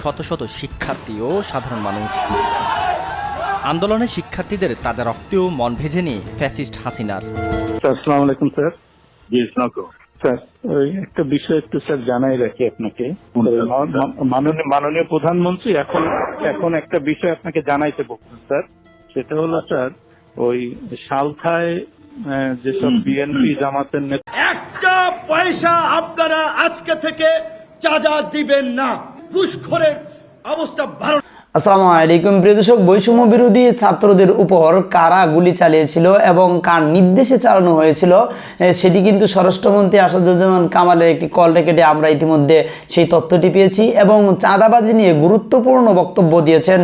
শত শত শিক্ষার্থী ও সাধারণ মানুষ। আন্দোলনে শিক্ষার্থীদের তাজা রক্তেও মন ভেজে নিয়ে ফ্যাসিস্ট হাসিনার। আসসালামু আলাইকুম স্যার। জি স্যার একটা বিষয় একটু স্যার জানাই রাখি আপনাকে। মাননীয় মাননীয় প্রধানমন্ত্রী এখন এখন একটা বিষয় আপনাকে জানাইতে বলছেন স্যার। সেটা হলো স্যার ওই সালথায় আহ, যেসব বিএনপি জামাতের নেতা একটা পয়সা আপনারা আজকে থেকে চাঁদা দিবেন না। ঘুষখোরের অবস্থা ভালো আসসালামু আলাইকুম। প্রিয় দর্শক, বৈষম্য বিরোধী ছাত্রদের উপর কারা গুলি চালিয়েছিল এবং কার নির্দেশে চালানো হয়েছিল সেটি কিন্তু স্বরাষ্ট্রমন্ত্রী আসাদুজ্জামান কামালের একটি কল রেকেটে আমরা ইতিমধ্যে সেই তথ্যটি পেয়েছি এবং চাঁদাবাজি নিয়ে গুরুত্বপূর্ণ বক্তব্য দিয়েছেন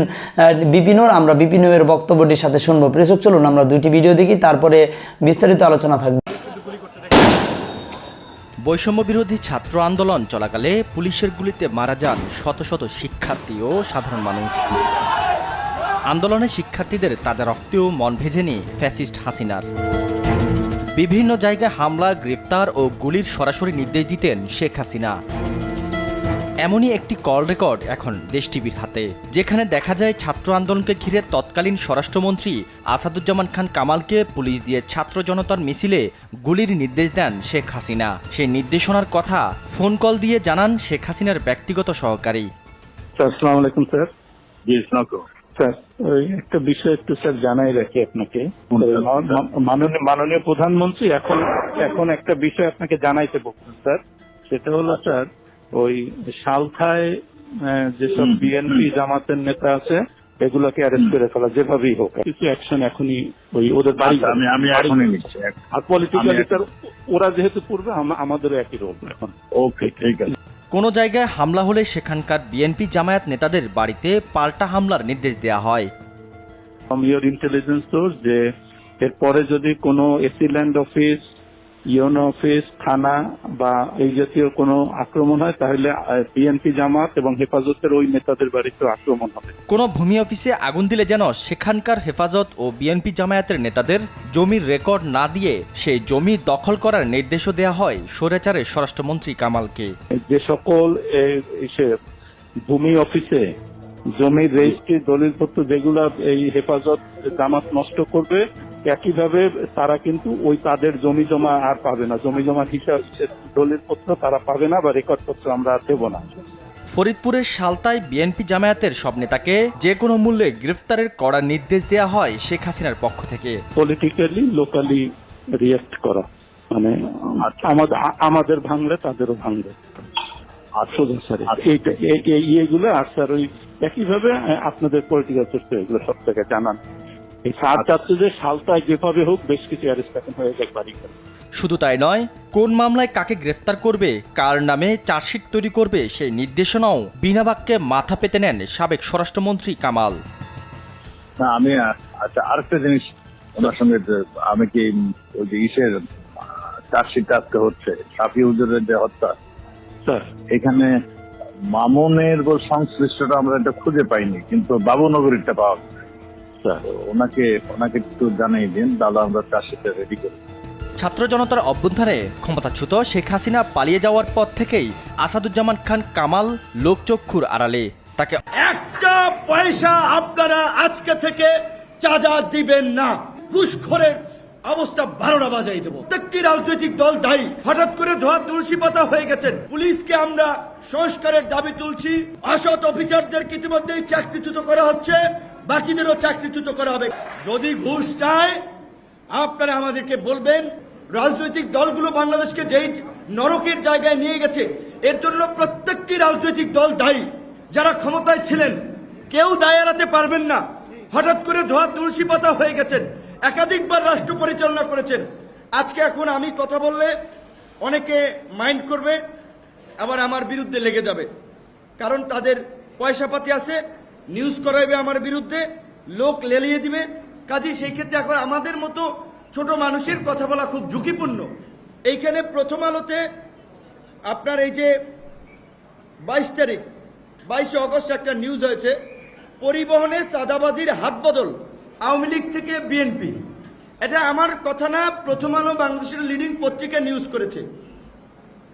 বিপিনুর আমরা বিপিনুরের বক্তব্যটির সাথে শুনব। প্রিয় চলুন আমরা দুইটি ভিডিও দেখি, তারপরে বিস্তারিত আলোচনা থাকবে। বৈষম্য বিরোধী ছাত্র আন্দোলন চলাকালে পুলিশের গুলিতে মারা যান শত শত শিক্ষার্থী ও সাধারণ মানুষ। আন্দোলনে শিক্ষার্থীদের তাজা রক্তেও মন ভেজেনি ফ্যাসিস্ট হাসিনার। বিভিন্ন জায়গায় হামলা, গ্রেপ্তার ও গুলির সরাসরি নির্দেশ দিতেন শেখ হাসিনা। এমনই একটি কল রেকর্ড এখন দেশ টিভির হাতে যেখানে দেখা যায় ছাত্র আন্দোলনকে ঘিরে তৎকালীন স্বরাষ্ট্রমন্ত্রী আসাদুজ্জামান খান কামালকে পুলিশ দিয়ে ছাত্র জনতার মিছিলে গুলির নির্দেশ দেন শেখ হাসিনা। সেই নির্দেশনার কথা ফোন কল দিয়ে জানান শেখ হাসিনার ব্যক্তিগত সহকারী। স্যার আসসালামু আলাইকুম স্যার। স্যার ওই একটা বিষয় একটু স্যার জানাই রাখি আপনাকে। মাননীয় প্রধানমন্ত্রী এখন এখন একটা বিষয় আপনাকে জানাইতে বলছেন স্যার। সেটা হলো স্যার ওই সালথায় আহ, যেসব বিএনপি জামাতের নেতা আছে এগুলোকে অ্যারেস্ট করে ফেলা যেভাবেই হোক। কিছু অ্যাকশন এখনই ওই ওদের বাড়ি আচ্ছা, আমি আমি এখনই নিচ্ছি। আর পলিটিক্যালি আমি- ওরা যেহেতু পূর্বে আমাদেরও একই রোল এখন। ওকে ঠিক আছে। কোনো জায়গায় হামলা হলে সেখানকার বিএনপি জামায়াত নেতাদের বাড়িতে পাল্টা হামলার নির্দেশ দেওয়া হয়। ফ্রম ইন্টেলিজেন্স সোর্স যে এরপরে যদি কোনো AC land office UNO office থানা বা এই জাতীয় কোনো আক্রমণ হয় তাহলে বিএনপি জামাত এবং হেফাজতের ওই নেতাদের বাড়িতেও আক্রমণ হবে। কোনো ভূমি অফিসে আগুন দিলে যেন সেখানকার হেফাজত ও বিএনপি জামায়াতের নেতাদের জমির রেকর্ড না দিয়ে সেই জমি দখল করার নির্দেশও দেওয়া হয় স্বৈরাচারের স্বরাষ্ট্রমন্ত্রী কামালকে। যে সকল ভূমি অফিসে জমির রেজিস্ট্রি দলিলপত্র যেগুলা এই হেফাজত জামাত নষ্ট করবে একইভাবে তারা কিন্তু ওই তাদের জমি জমা আর পাবে না। জমি জমা হিসাব দলিলপত্র তারা পাবে না বা রেকর্ড পত্র আমরা আর দেবো না। ফরিদপুরের সালতায় বিএনপি জামায়াতের সব নেতাকে যে কোনো মূল্যে গ্রেফতারের কড়া নির্দেশ দেওয়া হয় শেখ হাসিনার পক্ষ থেকে। পলিটিক্যালি লোকালি রিয়েক্ট করা। মানে আমাদের আমাদের ভাঙলে তাদেরও ভাঙবে। আর সোজা স্যার এইটা এই- এই ইয়েগুলো আর স্যার ওই একইভাবে আপনাদের পলিটিক্যাল সিস্টেম এগুলো সব থেকে জানান। এই সার চাচ্ছে যে সালটায় যেভাবে হোক বেশ কিছু অ্যারেস্ট হয়ে যাক বাড়ি শুধু তাই নয় কোন মামলায় কাকে গ্রেফতার করবে কার নামে চার্জশিট তৈরি করবে সেই নির্দেশনাও বিনা বাক্যে মাথা পেতে নেন সাবেক স্বরাষ্ট্রমন্ত্রী কামাল। না আমি আচ্ছা আরেকটা জিনিস ওনার সঙ্গে আমি কি ওই যে ইসের চার্জশিট আজকে হচ্ছে সাফি হুজুরের যে হত্যা স্যার। এখানে মামুনের সংশ্লিষ্টটা আমরা এটা খুঁজে পাইনি কিন্তু বাবুনগরীরটা পাওয়া গেছে। স্যার ওনাকে ওনাকে একটু জানিয়ে দিন তাহলে আমরা চার্জশিটটা রেডি করি। ছাত্র জনতার অভ্যুত্থানে ক্ষমতাচ্যুত শেখ হাসিনা পালিয়ে যাওয়ার পর থেকেই আসাদুজ্জামান খান কামাল লোকচক্ষুর আড়ালে। তাকে একটা পয়সা আপনারা আজকে থেকে চাঁদা দিবেন না। ঘুষখোরের অবস্থা বারোটা বাজাই দেবো। প্রত্যেকটি রাজনৈতিক দল দায়ী। হঠাৎ করে ধোয়া তুলসী পাতা হয়ে গেছেন। পুলিশকে আমরা সংস্কারের দাবি তুলছি। অসৎ অফিসারদেরকে ইতিমধ্যেই চাকরিচ্যুত করা হচ্ছে। বাকিদেরও চাকরিচ্যুত করা হবে। যদি ঘুষ চায়, আপনারা আমাদেরকে বলবেন, রাজনৈতিক দলগুলো বাংলাদেশকে যেই নরকের জায়গায় নিয়ে গেছে, এর জন্য প্রত্যেকটি রাজনৈতিক দল দায়ী। যারা ক্ষমতায় ছিলেন, কেউ দায় এড়াতে পারবেন না। হঠাৎ করে ধোয়া তুলসী পাতা হয়ে গেছেন, একাধিকবার রাষ্ট্র পরিচালনা করেছেন। আজকে এখন আমি কথা বললে অনেকে মাইন্ড করবে, আবার আমার বিরুদ্ধে লেগে যাবে। কারণ তাদের পয়সাপাতি আছে নিউজ করাইবে আমার বিরুদ্ধে, লোক লেলিয়ে দিবে। কাজে সেই ক্ষেত্রে এখন আমাদের মতো ছোট মানুষের কথা বলা খুব ঝুঁকিপূর্ণ। এইখানে প্রথম আলোতে আপনার এই যে বাইশ তারিখ, বাইশে অগস্ট একটা নিউজ হয়েছে, পরিবহনে চাঁদাবাজির হাত বদল আওয়ামী লীগ থেকে বিএনপি। এটা আমার কথা না, প্রথম আলো বাংলাদেশের লিডিং পত্রিকা নিউজ করেছে।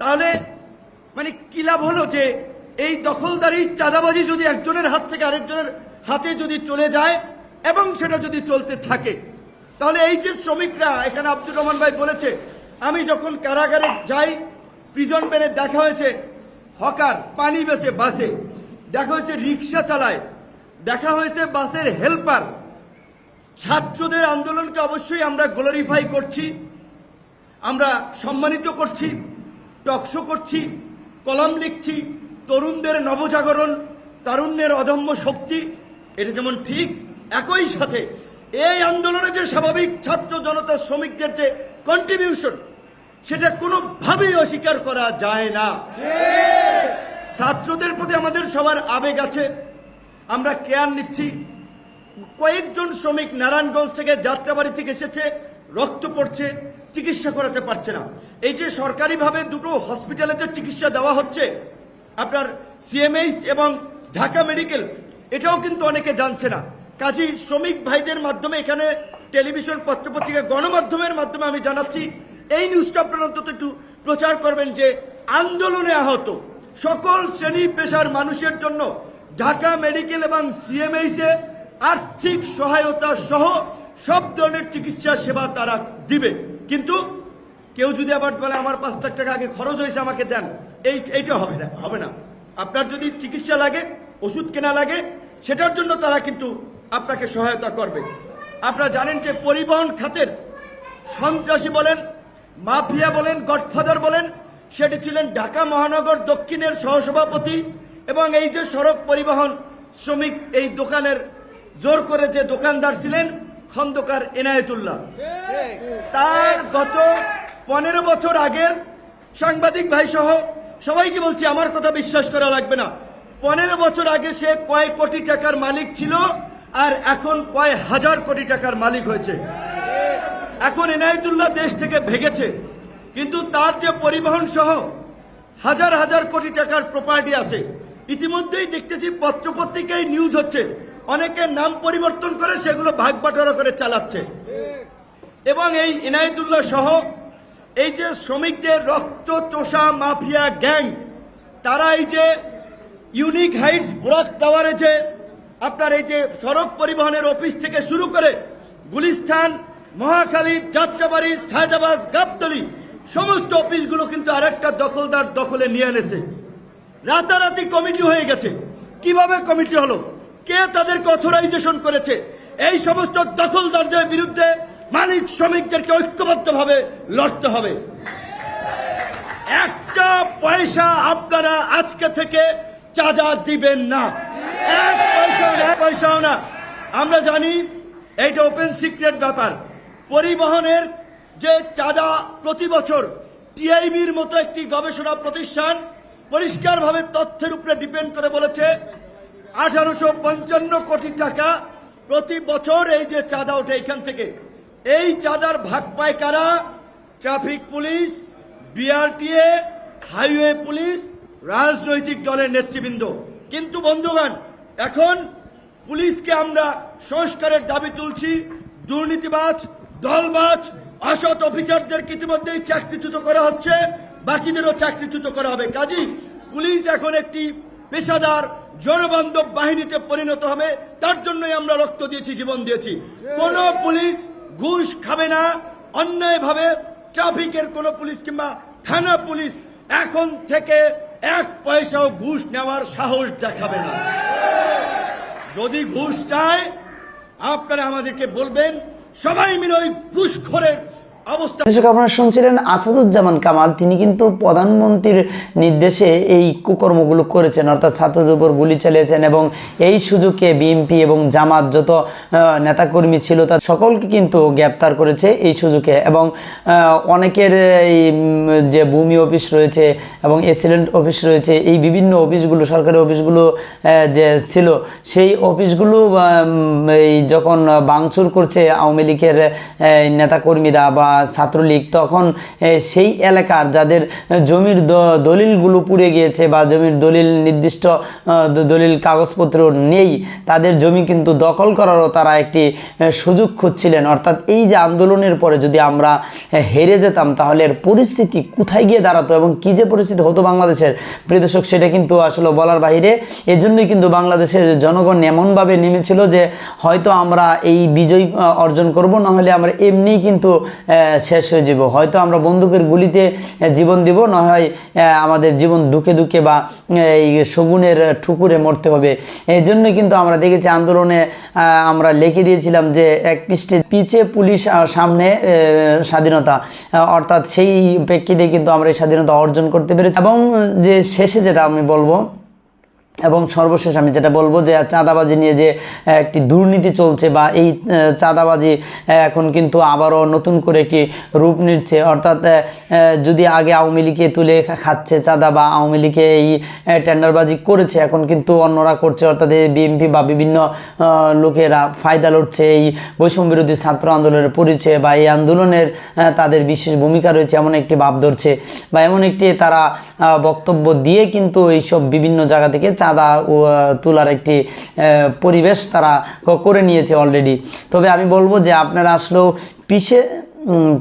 তাহলে মানে কি লাভ হলো যে এই দখলদারি চাঁদাবাজি যদি একজনের হাত থেকে আরেকজনের হাতে যদি চলে যায় এবং সেটা যদি চলতে থাকে, তাহলে এই যে শ্রমিকরা, এখানে আব্দুর রহমান ভাই বলেছে, আমি যখন কারাগারে যাই প্রিজন ভ্যানে দেখা হয়েছে, হকার, পানি বেসে বাসে, দেখা হয়েছে রিক্সা চালায়, দেখা হয়েছে বাসের হেল্পার ছাত্রদের আন্দোলনকে অবশ্যই আমরা গ্লোরিফাই করছি, আমরা সম্মানিত করছি টকশো করছি, কলম লিখছি তরুণদের নবজাগরণ, তারুণ্যের অদম্য শক্তি, এটা যেমন ঠিক একই সাথে এই আন্দোলনে যে স্বাভাবিক ছাত্র জনতা শ্রমিকদের যে কন্ট্রিবিউশন সেটা কোনোভাবেই অস্বীকার করা যায় না। ছাত্রদের প্রতি আমাদের সবার আবেগ আছে। আমরা কেয়ার নিচ্ছি। কয়েকজন শ্রমিক নারায়ণগঞ্জ থেকে যাত্রাবাড়ি থেকে এসেছে, রক্ত পড়ছে, চিকিৎসা করাতে পারছে না। এই যে সরকারিভাবে দুটো হসপিটালে যে চিকিৎসা দেওয়া হচ্ছে আপনার সিএমএইচ এবং ঢাকা মেডিকেল, এটাও কিন্তু অনেকে জানছে না। কাজী শ্রমিক ভাইদের মাধ্যমে এখানে টেলিভিশন পত্রপত্রিকা গণমাধ্যমের মাধ্যমে আমি জানাচ্ছি, এই নিউজটা আপনারা অন্তত একটু প্রচার করবেন যে আন্দোলনে আহত সকল শ্রেণি পেশার মানুষের জন্য ঢাকা মেডিকেল এবং সিএমএইচ আর্থিক সহায়তা সহ সব ধরনের চিকিৎসা সেবা তারা দিবে। কিন্তু কেউ যদি আবার বলে, আমার পাঁচ লাখ টাকা আগে খরচ হয়েছে, আমাকে দেন। এই এইটা হবে না হবে না। আপনার যদি চিকিৎসা লাগে ওষুধ কেনা লাগে সেটার জন্য তারা কিন্তু আপনাকে সহায়তা করবে। আপনারা জানেন যে পরিবহন খাতের সন্ত্রাসী বলেন মাফিয়া বলেন গডফাদার বলেন সেটি ছিলেন ঢাকা মহানগর দক্ষিণের সহসভাপতি এবং এই যে সড়ক পরিবহন শ্রমিক এই দোকানের জোর করে যে দোকানদার ছিলেন খন্দকার এনায়েতুল্লাহ। তার গত পনেরো বছর আগের সাংবাদিক ভাই সহ সবাইকে বলছি, আমার কথা বিশ্বাস করা লাগবে না। পনেরো বছর আগে সে কয় কোটি টাকার মালিক ছিল, আর এখন কয় হাজার কোটি টাকার মালিক হয়েছে। এখন এনায়েতুল্লাহ দেশ থেকে ভেগেছে, কিন্তু তার যে পরিবহন সহ হাজার হাজার কোটি টাকার প্রপার্টি আছে, ইতিমধ্যেই দেখতেছি পত্রপত্রিকায় নিউজ হচ্ছে, অনেকে নাম পরিবর্তন করে সেগুলো ভাগ করে চালাচ্ছে। এবং এই ইনায়তুল্লাহ সহ এই যে শ্রমিকদের রক্ত চোষা মাফিয়া গ্যাং তারা এই যে ইউনিক হাইটস ব্রস টাওয়ারে যে আপনার এই যে সড়ক পরিবহনের অফিস থেকে শুরু করে গুলিস্তান, মহাখালী, যাত্রাবাড়ি শাহজাবাজ গাবতলি, সমস্ত অফিসগুলো কিন্তু আরেকটা দখলদার দখলে নিয়ে এনেছে। রাতারাতি কমিটি হয়ে গেছে। কীভাবে কমিটি হলো? কে তাদেরকে অথরাইজেশন করেছে? এই সমস্ত দখলদারদের বিরুদ্ধে মালিক শ্রমিকদেরকে ঐক্যবদ্ধভাবে লড়তে হবে। একটা পয়সা আপনারা আজকে থেকে চাঁদা দিবেন না। এক পয়সাও না, এক আমরা জানি এইটা ওপেন সিক্রেট ব্যাপার। পরিবহনের যে চাঁদা প্রতি বছর টিআইবির মতো একটি গবেষণা প্রতিষ্ঠান পরিষ্কারভাবে তথ্যের উপরে ডিপেন্ড করে বলেছে, আঠারোশো পঞ্চান্ন কোটি টাকা প্রতি বছর এই যে চাঁদা ওঠে এখান থেকে। এই চাঁদার ভাগ পায় কারা? Traffic police, BRTA, highway police, রাজনৈতিক দলের নেতৃবৃন্দ। কিন্তু বন্ধুগণ, এখন পুলিশকে আমরা সংস্কারের দাবি তুলছি, দুর্নীতিবাজ, দলবাজ, অসৎ অফিসারদেরকে ইতিমধ্যেই চাকরিচ্যুত করা হচ্ছে, বাকিদেরও চাকরিচ্যুত করা হবে। কাজী, পুলিশ এখন একটি পেশাদার, জনবান্ধব বাহিনীতে পরিণত হবে, তার জন্যই আমরা রক্ত দিয়েছি, জীবন দিয়েছি। কোন পুলিশ ঘুষ খাবে না, অন্যায়ভাবে ট্রাফিকের কোন পুলিশ কিংবা থানা পুলিশ এখন থেকে এক পয়সাও ঘুষ নেওয়ার সাহস দেখাবে না। যদি ঘুষ চায়, আপনারা আমাদেরকে বলবেন, সবাই মিলে ওই ঘুষখোরের অবস্থা আপনারা শুনছিলেন আসাদুজ্জামান কামাল। তিনি কিন্তু প্রধানমন্ত্রীর নির্দেশে এই কুকর্মগুলো করেছেন, অর্থাৎ ছাত্রদের উপর গুলি চালিয়েছেন এবং এই সুযোগে বিএনপি এবং জামাত যত নেতাকর্মী ছিল তার সকলকে কিন্তু গ্রেপ্তার করেছে এই সুযোগে এবং অনেকের এই যে ভূমি অফিস রয়েছে এবং এসিডেন্ট অফিস রয়েছে, এই বিভিন্ন অফিসগুলো, সরকারি অফিসগুলো যে ছিল, সেই অফিসগুলো এই যখন বাংচুর করছে আওয়ামী লীগের নেতাকর্মীরা বা ছাত্রলীগ, তখন সেই এলাকার যাদের জমির দলিলগুলো পুড়ে গিয়েছে বা জমির দলিল নির্দিষ্ট দলিল কাগজপত্র নেই, তাদের জমি কিন্তু দখল করারও তারা একটি সুযোগ খুঁজছিলেন। অর্থাৎ এই যে আন্দোলনের পরে যদি আমরা হেরে যেতাম, তাহলে এর পরিস্থিতি কোথায় গিয়ে দাঁড়াতো এবং কী যে পরিস্থিতি হতো বাংলাদেশের? প্রিয় দর্শক, সেটা কিন্তু আসলে বলার বাইরে এজন্যই কিন্তু বাংলাদেশের জনগণ এমনভাবে নেমেছিল যে, হয়তো আমরা এই বিজয় অর্জন করব, না হলে আমরা এমনিই কিন্তু শেষ হয়ে যাব। হয়তো আমরা বন্দুকের গুলিতে জীবন দিব, না হয় আমাদের জীবন দুঃখে দুঃখে বা এই শগুনের ঠুকুরে মরতে হবে। এই জন্যই কিন্তু আমরা দেখেছি আন্দোলনে আমরা লিখে দিয়েছিলাম যে এক পৃষ্ঠে পিছে পুলিশ সামনে স্বাধীনতা। অর্থাৎ সেই প্রেক্ষিতে কিন্তু আমরা এই স্বাধীনতা অর্জন করতে পেরেছি। এবং যে শেষে যেটা আমি বলব এবং সর্বশেষ আমি যেটা বলব যে চাঁদাবাজি নিয়ে যে একটি দুর্নীতি চলছে বা এই চাঁদাবাজি এখন কিন্তু আবারও নতুন করে একটি রূপ নিচ্ছে। অর্থাৎ যদি আগে আওয়ামী লীগে তুলে খাচ্ছে চাঁদা বা আওয়ামী লীগে এই টেন্ডারবাজি করেছে, এখন কিন্তু অন্যরা করছে। অর্থাৎ এই বিএনপি বা বিভিন্ন লোকেরা ফায়দা লড়ছে। এই বৈষম্য বিরোধী ছাত্র আন্দোলনের পরিচয় বা এই আন্দোলনের তাদের বিশেষ ভূমিকা রয়েছে এমন একটি ভাব ধরছে। বা এমন একটি তারা বক্তব্য দিয়ে কিন্তু এইসব বিভিন্ন জায়গা থেকে চাঁদা তোলার একটি পরিবেশ তারা করে নিয়েছে অলরেডি তবে আমি বলব যে আপনারা আসলেও পিছে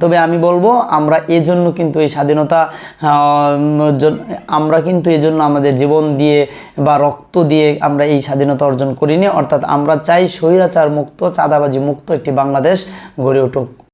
তবে আমি বলব আমরা এজন্য কিন্তু এই স্বাধীনতা আমরা কিন্তু এজন্য আমাদের জীবন দিয়ে বা রক্ত দিয়ে আমরা এই স্বাধীনতা অর্জন করিনি। অর্থাৎ আমরা চাই স্বৈরাচার মুক্ত, চাঁদাবাজি মুক্ত একটি বাংলাদেশ গড়ে উঠুক।